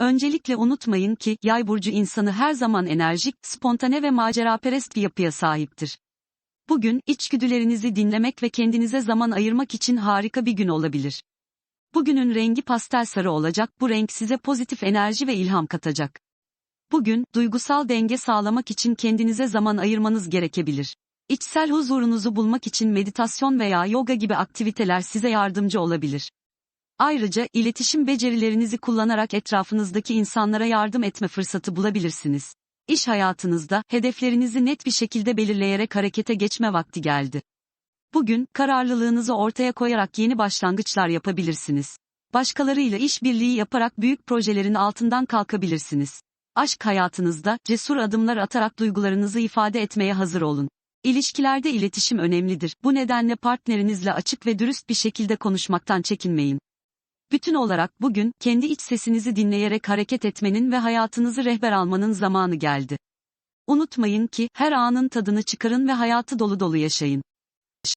Öncelikle unutmayın ki, yay burcu insanı her zaman enerjik, spontane ve maceraperest bir yapıya sahiptir. Bugün, içgüdülerinizi dinlemek ve kendinize zaman ayırmak için harika bir gün olabilir. Bugünün rengi pastel sarı olacak, bu renk size pozitif enerji ve ilham katacak. Bugün, duygusal denge sağlamak için kendinize zaman ayırmanız gerekebilir. İçsel huzurunuzu bulmak için meditasyon veya yoga gibi aktiviteler size yardımcı olabilir. Ayrıca, iletişim becerilerinizi kullanarak etrafınızdaki insanlara yardım etme fırsatı bulabilirsiniz. İş hayatınızda, hedeflerinizi net bir şekilde belirleyerek harekete geçme vakti geldi. Bugün, kararlılığınızı ortaya koyarak yeni başlangıçlar yapabilirsiniz. Başkalarıyla işbirliği yaparak büyük projelerin altından kalkabilirsiniz. Aşk hayatınızda, cesur adımlar atarak duygularınızı ifade etmeye hazır olun. İlişkilerde iletişim önemlidir. Bu nedenle partnerinizle açık ve dürüst bir şekilde konuşmaktan çekinmeyin. Bütün olarak bugün, kendi iç sesinizi dinleyerek hareket etmenin ve hayatınızı rehber almanın zamanı geldi. Unutmayın ki, her anın tadını çıkarın ve hayatı dolu dolu yaşayın.